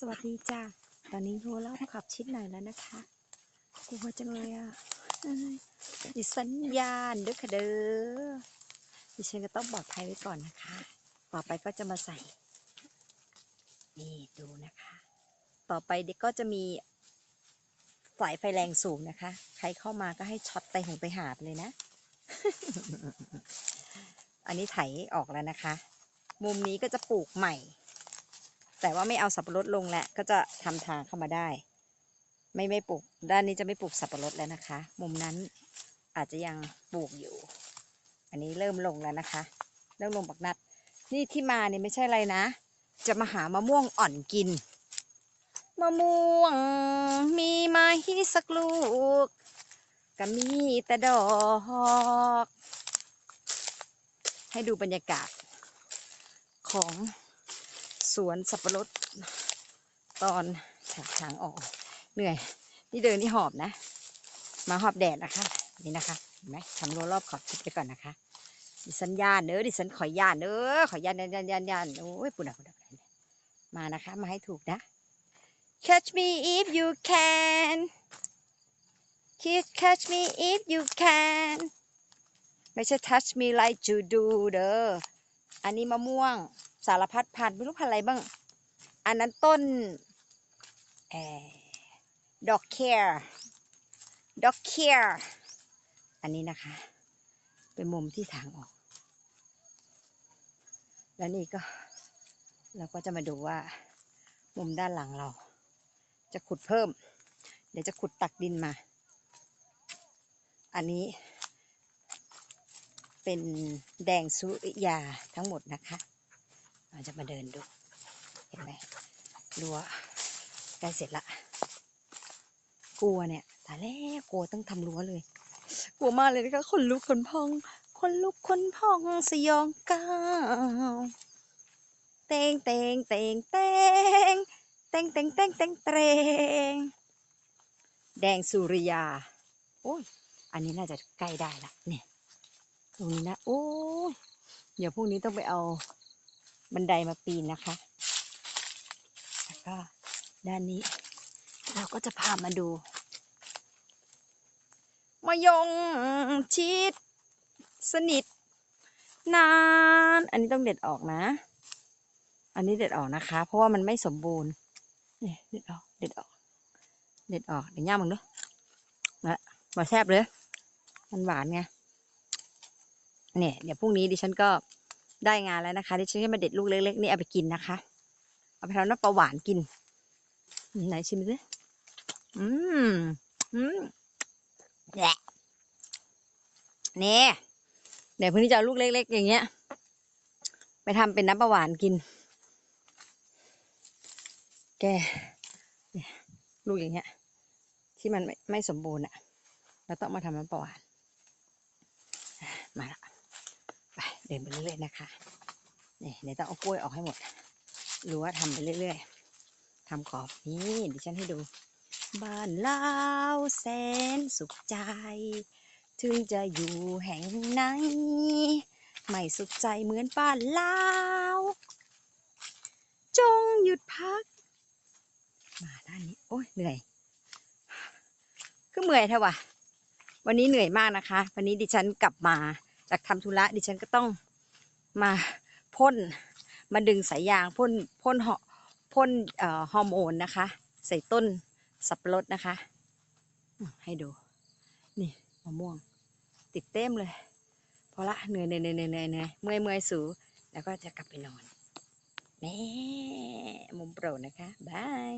สวัสดีจ้าตอนนี้โทรรอบขับชิดหน่อยแล้วนะคะกลัวจังเลยอะยดิสัญญาณด้อค่ะเด้อดิฉันก็ต้องปลอดภัยไว้ก่อนนะคะ ต่อไปก็จะมาใส่ นี่ดูนะคะ ต่อไปเด็กก็จะมีสายไฟแรงสูงนะคะ ใครเข้ามาก็ให้ช็อตไตหงไปหาไปเลยนะ อันนี้ไถออกแล้วนะคะ มุมนี้ก็จะปลูกใหม่ แต่ว่าไม่เอาสับปะรดลงแล้วก็จะทำทางเข้ามาได้ ไม่ไม่ปลูกด้านนี้จะไม่ปลูกสับปะรดแล้วนะคะ มุมนั้นอาจจะยังปลูกอยู่ อันนี้เริ่มลงแล้วนะคะ เริ่มลงบักนัด นี่ที่มาเนี่ยไม่ใช่อะไรนะ จะมาหามะม่วงอ่อนกินมะม่วงมีไหมสักลูกก็มีแต่ดอกให้ดูบรรยากาศของ สวนสับปะรดตอนฉากทางออกเหนื่อย นี่เดินนี่หอบนะ มาหอบแดดนะคะ นี่นะคะเห็นไหมทำรั้วรอบขอบชิดไปก่อนนะคะ ดิฉันย่านเด้อดิฉันขอย่านเด้อขอย่านย่านย่านย่านย่านโอ้ยปุ่นอะปุ่นอะมานะคะ มาให้ถูกนะ catch me if you can Kiss catch me if you can ไม่ใช่ touch me like you do เด้ออันนี้มะม่วง สารพัดพันธุ์ไม่รู้พันธุ์อะไรบ้าง อันนั้นต้นอดอกแคร์ดอกแคร์อันนี้นะคะ เป็นมุมที่ทางออก แล้วนี่ก็ เราก็จะมาดูว่า มุมด้านหลังเรา จะขุดเพิ่ม เดี๋ยวจะขุดตักดินมา อันนี้เป็นแดงสุริยาทั้งหมดนะคะ เราจะมาเดินดู เห็นไหมรั้วใกล้เสร็จละ กลัวเนี่ยตาแล้วกลัวต้องทำรั้วเลย กลัวมากเลยนะคะคนลุกคนพอง คนลุกคนพองสยองก้าวเตงเตงเตงเตงเตงเตงเตงเตงเตงแดงสุริยา โอ้ย อันนี้น่าจะใกล้ได้ละเนี่ย ตรงนี้นะ โอ้ย เดี๋ยวพรุ่งนี้ต้องไปเอา บันไดมาปีนนะคะแล้วก็ด้านนี้ เราก็จะพามาดูมายงชิด สนิท นาน อันนี้ต้องเด็ดออกนะ อันนี้เด็ดออกนะคะ เพราะว่ามันไม่สมบูรณ์เนี่ยเด็ดออกเด็ดออก เด็ดออกเดี๋ยวย่ามึงเนาะนะมาแซบเลย มันหวานไงเนี่ยเดี๋ยวพรุ่งนี้ดิฉันก็ ได้งานแล้วนะคะดิฉันจะมาเด็ดลูกเล็กๆนี่เอาไปกินนะคะ เอาไปทำน้ำปลาหวานกิน ไหนชิมสิอืมอืมแหละเนี่ยเดี๋ยวพรุ่งนี้จะเอาลูกเล็ก ๆ อย่างเงี้ย ไปทำเป็นน้ำปลาหวานกิน แกลูกอย่างเงี้ย ที่มันไม่ไม่สมบูรณ์อะเราต้องมาทำน้ำปลาหวานมาละ เดินไปเรื่อยๆนะคะนี่เดี๋ยวต้องเอากล้วยออกให้หมดรู้ว่าทำไปเรื่อยๆทำขอบนี่ดิฉันให้ดู บ้านลาวแสนสุขใจ ถึงจะอยู่แห่งไหนไม่สุขใจเหมือนบ้านลาว จงหยุดพัก มาด้านนี้ โอ้ยเหนื่อยก็เมื่อยเท่าวะวันนี้เหนื่อยมากนะคะ วันนี้ดิฉันกลับมา จากทำธุระดิฉันก็ต้องมาพ่นมาดึงสายยางพ่นพ่นหอพ่นฮอร์โมนนะคะ ใส่ต้นสับปะรดนะคะ ให้ดู นี่มะม่วง ติดเต็มเลยพอละเหนื่อยเหนื่อยเหนื่อยเหนื่อยเหนื่อยเมื่อยเมื่อยสูแล้วก็จะกลับไปนอนแม่มุมโปรดนะคะ บาย